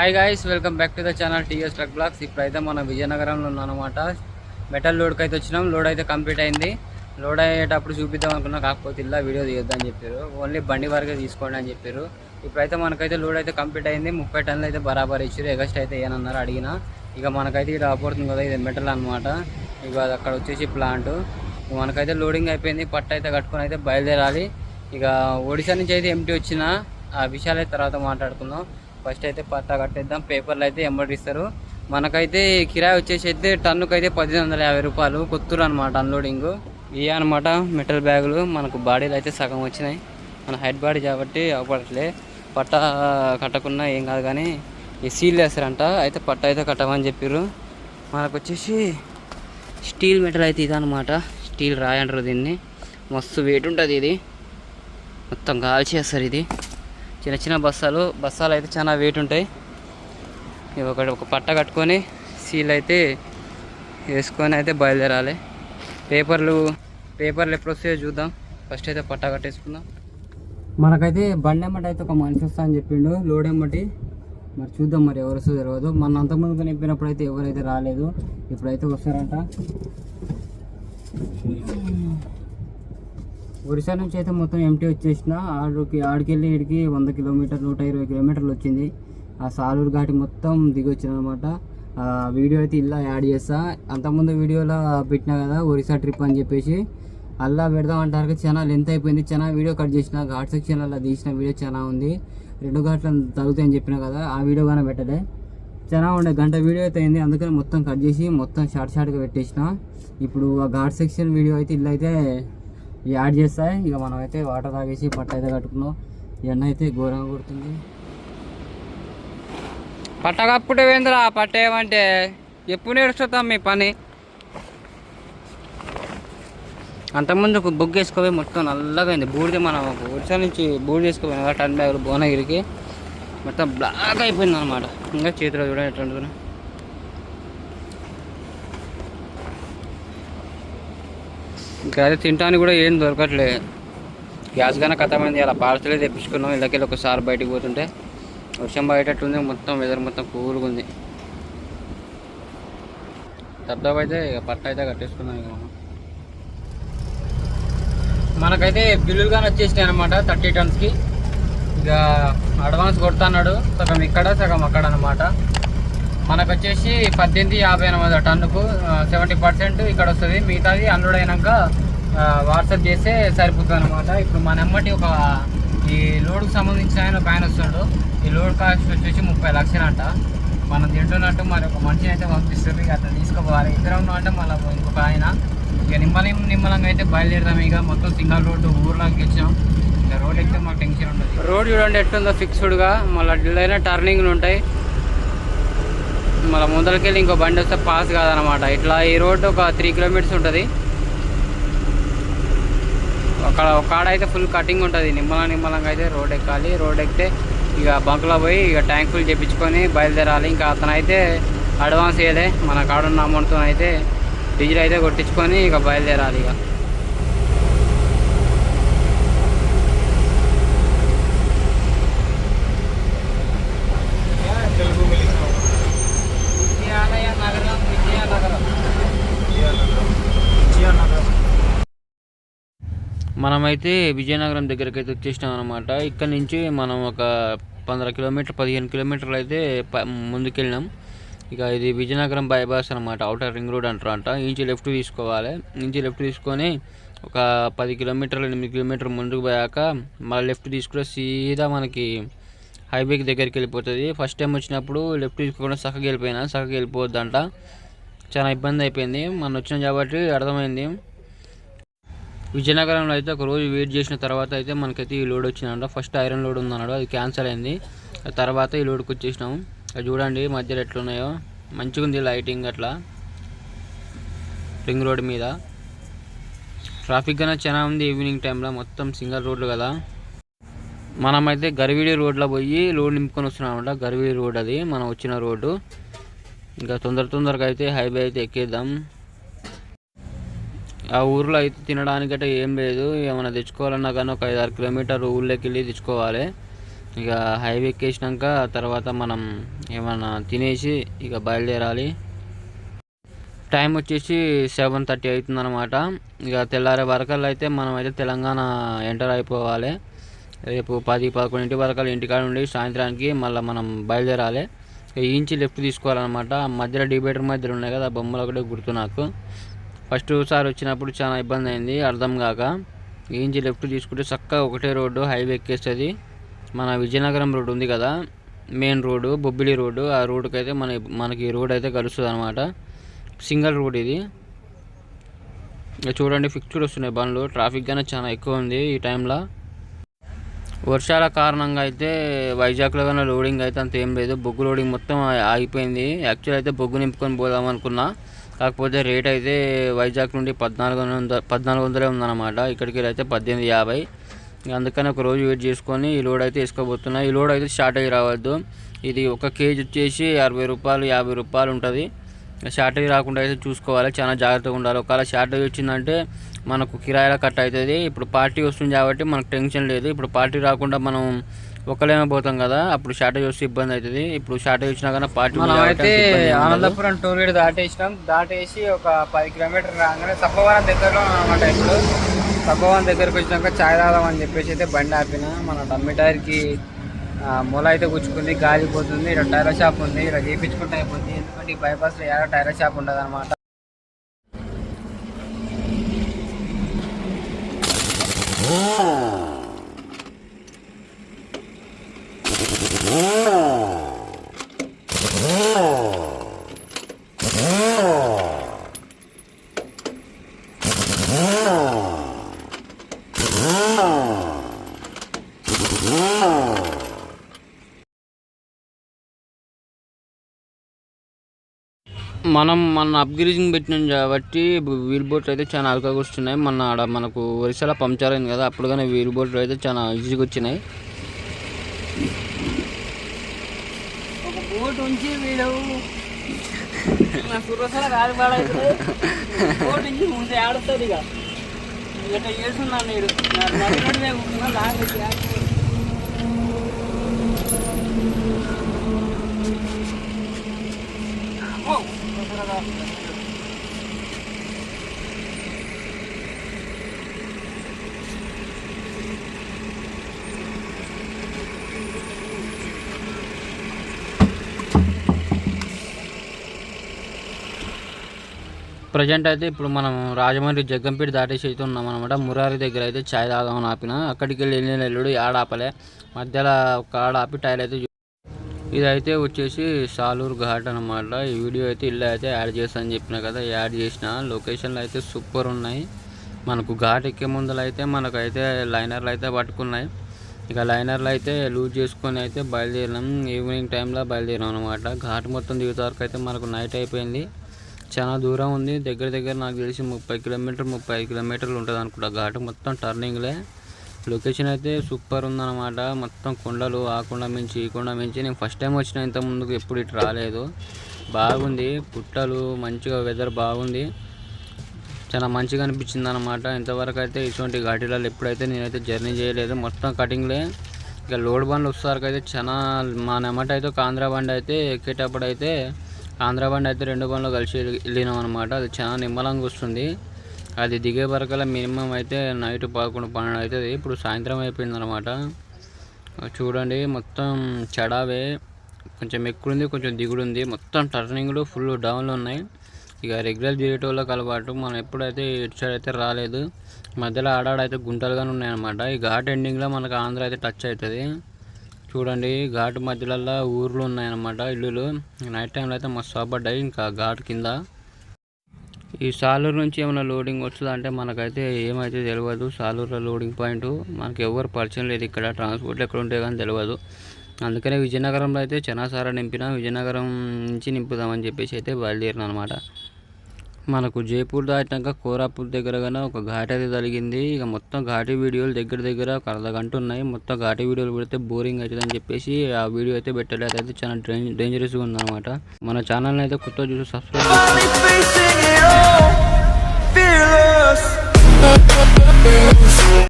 Hi guys welcome back to the channel TS truck blogs ఇప్పుడైతే మన విజయనగరంలో ఉన్నానమాట metal లోడ్కి అయితే వచ్చినాం. లోడ్ అయితే కంప్లీట్ అయింది. లోడ్ అయ్యేటప్పుడు చూపిద్దాం అనుకున్నా కాకపోతే ఇలా వీడియో తీయొద్దని చెప్పారు. ఓన్లీ బండి వరకే తీసుకోండి అని చెప్పారు. ఇప్పుడైతే మనకైతే లోడ్ అయితే కంప్లీట్ అయింది. ముప్పై టన్నులు అయితే బరాబర్ ఇచ్చారు. ఎగస్ట్ అయితే ఏనన్నారు అడిగిన. ఇక మనకైతే ఇది రాబోతుంది కదా ఇది మెటల్ అనమాట ఇక అది అక్కడ వచ్చేసి ప్లాంట్ మనకైతే లోడింగ్ అయిపోయింది. పట్ట అయితే కట్టుకొని అయితే బయలుదేరాలి. ఇక ఒడిశా నుంచి అయితే ఎంటీ వచ్చిన. ఆ విషయాలు అయితే తర్వాత మాట్లాడుకుందాం. ఫస్ట్ అయితే పట్టా కట్టేద్దాం. పేపర్లు అయితే ఎంబడిస్తారు మనకైతే కిరాయి వచ్చేసి అయితే టన్నుకు అయితే పద్దెనిమిది వందల యాభై రూపాయలు. కొత్తూరు అనమాట అన్లోడింగ్. ఇవి అనమాట మెటల్ బ్యాగులు. మనకు బాడీలు అయితే సగం వచ్చినాయి. మన హైట్ బాడీ కాబట్టి అవపడట్లే. పట్ట కట్టకున్నా ఏం కాదు కానీ ఈ సీల్ వేస్తారంట. అయితే పట్ట అయితే కట్టమని చెప్పారు మనకు వచ్చేసి స్టీల్ మెటల్ అయితే ఇదనమాట స్టీల్ రాయంటారు దీన్ని. మస్తు వెయిట్ ఉంటుంది ఇది. మొత్తం కాల్చేస్తారు ఇది. చిన్న చిన్న బస్తాలు బస్తాలు అయితే చాలా వెయిట్ ఉంటాయి. ఇవి ఒక ఒక పట్ట కట్టుకొని సీల్ అయితే వేసుకొని అయితే బయలుదేరాలి. పేపర్లు పేపర్లు ఎప్పుడు వస్తాయో చూద్దాం. ఫస్ట్ అయితే పట్ట కట్టేసుకుందాం. మనకైతే బండి ఎమ్మటి అయితే ఒక మనిషి వస్తా అని చెప్పిండు. లోడ్ ఎమ్మటి. మరి చూద్దాం మరి ఎవరు వస్తుందో తెలియదు మన అంతకుముందు నింపినప్పుడు అయితే ఎవరైతే రాలేదు ఇప్పుడైతే వస్తారంట. ఒరిస్సా నుంచి అయితే మొత్తం ఎంటీ వచ్చేసిన ఆడికి ఆడికెళ్ళి ఇడికి వంద కిలోమీటర్ నూట ఇరవై కిలోమీటర్లు వచ్చింది. ఆ సాలూరు ఘాటి మొత్తం దిగి అనమాట వీడియో అయితే ఇలా యాడ్ చేస్తా. అంతకుముందు వీడియోలో పెట్టినా కదా ఒరిస్సా ట్రిప్ అని చెప్పేసి. అల్లా పెడదాం అంటారు చాలా లెంత్ అయిపోయింది. చాలా వీడియో కట్ చేసిన ఘాట్ సెక్షన్ అలా తీసిన వీడియో చాలా ఉంది. రెండు ఘాట్లు తగ్గుతాయని చెప్పిన కదా ఆ వీడియో కానీ పెట్టలే. చాలా ఉండే గంట వీడియో అయితే అయింది. అందుకని మొత్తం కట్ చేసి మొత్తం షార్ట్ షార్ట్గా పెట్టేసిన. ఇప్పుడు ఆ ఘాట్ సెక్షన్ వీడియో అయితే ఇల్లు అయితే యాడ్ చేస్తాయి. ఇక మనం అయితే వాటర్ తాగేసి పట్ట అయితే కట్టుకున్నాం. ఎండ అయితే ఘోరంగా కొడుతుంది. పట్ట కప్పుడే వేంద్రా పట్ట ఏమంటే ఎప్పుడు నేర్చుతాం మీ పని? అంతకుముందు ఒక బుక్ వేసుకోపోయి మొత్తం నల్లగా అయింది. బూడిద మనం ఒక ఒడిశా నుంచి బూడిద వేసుకోపోయినా కదా టన్ బ్యాగులు భువనగిరికి మొత్తం బ్లాక్ అయిపోయింది అనమాట ఇంకా చేతిలో చూడండి ఎట్లా ఉంటుంది అదే తినడానికి కూడా ఏం దొరకట్లే. గ్యాస్ కానీ కథమైంది అలా పార్సలే తెప్పించుకున్నాం. ఇళ్ళకెళ్ళి ఒకసారి బయటికి పోతుంటే వర్షం బయటట్టుంది మొత్తం వెదర్ మొత్తం కూల్గా ఉంది. దబ్దబ్ అయితే ఇక పట్ట అయితే కట్టేసుకున్నాం ఇక మనకైతే బిల్లులు కానీ వచ్చేసినాయి అనమాట థర్టీ టన్స్కి. ఇక అడ్వాన్స్ కొడుతున్నాడు. సగం ఇక్కడ సగం అక్కడ అనమాట మనకు వచ్చేసి పద్దెనిమిది యాభై ఎనిమిది టన్నుకు సెవెంటీ పర్సెంట్ ఇక్కడ వస్తుంది. మిగతాది హండ్రెడ్ అయినాక వాట్సాప్ చేస్తే సరిపోతుంది అనమాట ఇప్పుడు మన ఎమ్మటి ఒక ఈ లోడ్కి సంబంధించిన ఆయన ఒక ఆయన వస్తాడు. ఈ లోడ్ కాస్ట్ వచ్చేసి ముప్పై లక్షలు అంట మనం తింటున్నట్టు మరి ఒక మనిషిని అయితే పంపిస్తుంది. అట్లా తీసుకోపోవాలి. ఇద్దరం అంటే మళ్ళీ ఇంకొక ఆయన. ఇక నిమ్మలం నిమ్మలంగా అయితే బయలుదేరదాం. ఇక మొత్తం సింగల్ రోడ్డు ఊర్లోకి వచ్చాం. ఇక రోడ్ ఎక్కితే మాకు టెన్షన్ ఉండదు. రోడ్ చూడండి ఎట్టుందో ఫిక్స్డ్గా. మళ్ళీ అయినా టర్నింగ్లు ఉంటాయి. మళ్ళీ ముందరకెళ్ళి ఇంకో బండి వస్తే పాస్ కాదనమాట ఇట్లా ఈ రోడ్డు ఒక త్రీ కిలోమీటర్స్ ఉంటుంది. అక్కడ ఒక ఆడ అయితే ఫుల్ కటింగ్ ఉంటుంది. నిమ్మల నిమ్మలంగా అయితే రోడ్ ఎక్కాలి. రోడ్ ఎక్కితే ఇక బంకులో పోయి ఇక ట్యాంక్ ఫుల్ చేపించుకొని బయలుదేరాలి. ఇంకా అతను అయితే అడ్వాన్స్ ఇయ్యలే మన కాడున్న అమౌంట్తో అయితే డీజిల్ అయితే కొట్టించుకొని ఇక బయలుదేరాలి ఇక. మనమైతే విజయనగరం దగ్గరికి అయితే వచ్చేసినాం అనమాట ఇక్కడ నుంచి మనం ఒక పంద్రహ కిలోమీటర్ పదిహేను కిలోమీటర్లు అయితే ప- ముందుకెళ్ళినాం. ఇక ఇది విజయనగరం బైపాస్ అనమాట అవుటర్ రింగ్ రోడ్ అంటారు అంట ఇంచి లెఫ్ట్ తీసుకోవాలి. ఇంచి లెఫ్ట్ తీసుకొని ఒక పది కిలోమీటర్లు ఎనిమిది కిలోమీటర్లు ముందుకు పోయాక మళ్ళీ లెఫ్ట్ తీసుకుంటే సీదా మనకి హైవేకి దగ్గరికి వెళ్ళిపోతుంది. ఫస్ట్ టైం వచ్చినప్పుడు లెఫ్ట్ తీసుకోకుండా సక్కకి వెళ్ళిపోయినా సక్కకి వెళ్ళిపోవద్దంట. చాలా ఇబ్బంది అయిపోయింది. మనం వచ్చినాం కాబట్టి అర్థమైంది. విజయనగరంలో అయితే ఒక రోజు వెయిట్ చేసిన తర్వాత అయితే మనకైతే ఈ లోడ్ వచ్చిందంట. ఫస్ట్ ఐరన్ లోడ్ ఉందన్నాడు. అది క్యాన్సిల్ అయింది. తర్వాత ఈ లోడ్కి వచ్చేసినాం అది చూడండి మధ్యలో ఎట్లున్నాయో. మంచిగా ఉంది లైటింగ్ అట్లా. రింగ్ రోడ్ మీద. ట్రాఫిక్ కన్నా చాలా ఉంది ఈవినింగ్ టైంలో మొత్తం సింగల్ రోడ్లు కదా. మనమైతే గరివిడి రోడ్లో పోయి లోడ్ నింపుకొని వస్తున్నామంట. గరివిడి రోడ్ అది. మనం వచ్చిన రోడ్డు ఇంకా తొందర తొందరగా అయితే హైవే అయితే ఎక్కేద్దాం. ఆ ఊర్లో అయితే తినడానికైతే ఏం లేదు. ఏమైనా తెచ్చుకోవాలన్నా కానీ ఒక ఐదు ఆరు కిలోమీటర్ ఊళ్ళోకి వెళ్ళి తెచ్చుకోవాలి. ఇక హైవే ఎక్కేసినాక తర్వాత మనం ఏమైనా తినేసి ఇక బయలుదేరాలి. టైం వచ్చేసి సెవెన్ థర్టీ అవుతుంది అనమాట ఇక తెల్లారే వరకల్లా అయితే మనం అయితే తెలంగాణ ఎంటర్ అయిపోవాలి. రేపు పది పదకొండింటి వరకల్లా ఇంటికాడ ఉండి సాయంత్రానికి మళ్ళీ మనం బయలుదేరాలి. ఇక ఈ ఇంచి లెఫ్ట్ తీసుకోవాలన్నమాట. మధ్యలో డిబేటర్ మధ్యలో ఉన్నాయి కదా ఆ బొమ్మలు ఒకటే గుర్తు నాకు. ఫస్ట్ సార్ వచ్చినప్పుడు చాలా ఇబ్బంది అయింది అర్థం కాక. ఈ ఇంచి లెఫ్ట్ తీసుకుంటే చక్కగా ఒకటే రోడ్డు హైవే ఎక్కేస్తుంది. మన విజయనగరం రోడ్డు ఉంది కదా మెయిన్ రోడ్డు బొబ్బిలి రోడ్డు. ఆ రోడ్డుకి అయితే మన మనకి రోడ్ అయితే కలుస్తుంది అనమాట సింగిల్ రోడ్ ఇది. చూడండి ఫిక్స్డ్ వస్తున్నాయి బండ్లు. ట్రాఫిక్ కానీ చాలా ఎక్కువ ఉంది ఈ టైంలో. వర్షాల కారణంగా అయితే వైజాగ్లో కానీ లోడింగ్ అయితే అంత ఏం లేదు. బొగ్గు లోడింగ్ మొత్తం ఆగిపోయింది. యాక్చువల్ అయితే బొగ్గు నింపుకొని పోదాం అనుకున్నా. కాకపోతే రేట్ అయితే వైజాగ్ నుండి పద్నాలుగు వందల పద్నాలుగు వందలే ఉందన్నమాట. ఇక్కడికి అయితే పద్దెనిమిది యాభై. అందుకని ఒక రోజు వెయిట్ చేసుకొని ఈ లోడ్ అయితే వేసుకోబోతున్నా. ఈ లోడ్ అయితే షార్ట్ అయ్యి రావద్దు. ఇది ఒక కేజీ వచ్చేసి అరవై రూపాయలు యాభై రూపాయలు ఉంటుంది. షార్టేజ్ రాకుండా అయితే చూసుకోవాలి. చాలా జాగ్రత్తగా ఉండాలి. ఒకవేళ షార్టేజ్ వచ్చిందంటే మనకు కిరాయిలా కట్ అవుతుంది. ఇప్పుడు పార్టీ వస్తుంది కాబట్టి మనకు టెన్షన్ లేదు. ఇప్పుడు పార్టీ రాకుండా మనం ఒకలేమే పోతాం కదా అప్పుడు షార్టేజ్ వస్తే ఇబ్బంది అవుతుంది. ఇప్పుడు షార్టేజ్ వచ్చినా కానీ పార్టీ మనం అయితే ఆనందపురం టోల్ గేట్ దాటేసినాం. దాటేసి ఒక పది కిలోమీటర్ రాగానే సబ్బవరం దగ్గరలో అనమాట ఇప్పుడు. సబ్బవరం దగ్గరకు వచ్చినాక చాయ్ తాగదాం అని చెప్పేసి అయితే బండి ఆపిన. మన డమ్మి టైర్కి మొల అయితే గుచ్చుకుంది గాలి పోతుంది ఇక్కడ టైర్ షాప్ ఉంది ఇక్కడ చేయించుకుంటే అయిపోతుంది ఎందుకంటే ఈ బైపాస్లో ఏదో టైర్ షాప్ ఉండదు అనమాట మనం మన అప్గ్రేడింగ్ పెట్టినాం కాబట్టి వీల్ బోట్లు అయితే చాలా అరకగా వస్తున్నాయి మన ఆడ మనకు ఒరిస్సాలో పంచర్ అయింది కదా అప్పుడు కానీ వీల్ బోట్లు అయితే చాలా ఈజీగా వచ్చినాయి. ఒక బోట్ ఉంచి వీడు నా సురసల రాలి పాడైతే బోట్ ఉంచి ముందు ఆడుతుంది ఇక. ఇట్లా చేస్తున్నాను నేను లాగేసి ప్రజెంట్ అయితే ఇప్పుడు మనం రాజమండ్రి జగ్గంపేట దాటేసి అయితే ఉన్నాం అనమాట మురారి దగ్గర అయితే ఛాయ్ తాగామని ఆపిన. అక్కడికి వెళ్ళి వెళ్ళిన ఎల్లుడు ఆడ ఆపలే. మధ్యలో ఒక ఆడ ఆపి టైర్ అయితే ఇదైతే వచ్చేసి సాలూరు ఘాట్ అనమాట ఈ వీడియో అయితే ఇల్లు అయితే యాడ్ చేస్తా అని చెప్పిన కదా యాడ్ చేసిన. లొకేషన్లు అయితే సూపర్ ఉన్నాయి. మనకు ఘాట్ ఎక్కే ముందలు అయితే మనకైతే లైనర్లు అయితే పట్టుకున్నాయి. ఇక లైనర్లు అయితే లూజ్ చేసుకొని అయితే బయలుదేరినాం. ఈవినింగ్ టైంలో బయలుదేరాం అనమాట ఘాట్ మొత్తం దిగుతా వరకు అయితే మనకు నైట్ అయిపోయింది. చాలా దూరం ఉంది. దగ్గర దగ్గర నాకు తెలిసి ముప్పై కిలోమీటర్ ముప్పై కిలోమీటర్లు ఉంటుంది అనుకుంటా ఘాట్ మొత్తం టర్నింగ్లే లొకేషన్ అయితే సూపర్ ఉందన్నమాట. మొత్తం కొండలు ఆ కొండ మించి ఈ కొండ మించి. నేను ఫస్ట్ టైం వచ్చిన ఇంత ముందుకు ఎప్పుడు ఇటు రాలేదు. బాగుంది పుట్టలు మంచిగా వెదర్ బాగుంది. చాలా మంచిగా అనిపించింది అనమాట ఇంతవరకు అయితే ఇటువంటి ఘాటీలలో ఎప్పుడైతే నేనైతే జర్నీ చేయలేదు మొత్తం కటింగ్లే. ఇక లోడ్ బండ్లు వచ్చేసరికి అయితే చాలా మా నెమట అయితే ఒక ఆంధ్ర బండి అయితే ఎక్కేటప్పుడు అయితే ఆంధ్ర బండి అయితే రెండు బండ్లు కలిసి వెళ్ళినాం అనమాట అది చాలా నిమ్మలంగా వస్తుంది. అది దిగే వరకల్లా మినిమం అయితే నైట్ పదకొండు పన్నెండు అవుతుంది. ఇప్పుడు సాయంత్రం అయిపోయింది అనమాట చూడండి మొత్తం చడావే. కొంచెం ఎక్కుడుంది కొంచెం దిగుడు ఉంది మొత్తం టర్నింగ్లు ఫుల్ డౌన్లు ఉన్నాయి. ఇక రెగ్యులర్ తిరిగేటోళ్ళకి అలవాటు. మనం ఎప్పుడైతే ఇటు సైడ్ అయితే రాలేదు మధ్యలో ఆడాడైతే గుంటలుగానే ఉన్నాయన్నమాట. ఈ ఘాట్ ఎండింగ్లో మనకు ఆంధ్ర అయితే టచ్ అవుతుంది. చూడండి ఘాట్ మధ్యలల్లో ఊర్లు ఉన్నాయన్నమాట ఇల్లులు. నైట్ టైంలో అయితే మస్తు అవ్వడ్డాయి ఇంకా ఘాట్ కింద ఈ సాలూరు నుంచి ఏమైనా లోడింగ్ వస్తుందా అంటే మనకైతే ఏమైతే తెలియదు సాలూరులో లోడింగ్ పాయింట్ మనకి ఎవరు పరిచయం లేదు ఇక్కడ. ట్రాన్స్పోర్ట్లు ఎక్కడ ఉంటాయి కానీ తెలియదు అందుకనే విజయనగరంలో అయితే చనాసారా నింపిన విజయనగరం నుంచి నింపుదామని చెప్పేసి అయితే బయలుదేరిన అనమాట మనకు జైపూర్ దాటినాక కోరాపూర్ దగ్గర కానీ ఒక ఘాట్ అయితే తగిలింది ఇక మొత్తం ఘాటి వీడియోలు దగ్గర దగ్గర ఒక అర్ధ గంట ఉన్నాయి. మొత్తం ఘాటి వీడియోలు పెడితే బోరింగ్ అవుతుంది అని చెప్పేసి ఆ వీడియో అయితే పెట్టలేదు అయితే చాలా డేంజరస్గా ఉందన్నమాట. మన ఛానల్ని అయితే కొత్త చూసి సబ్స్క్రైబ్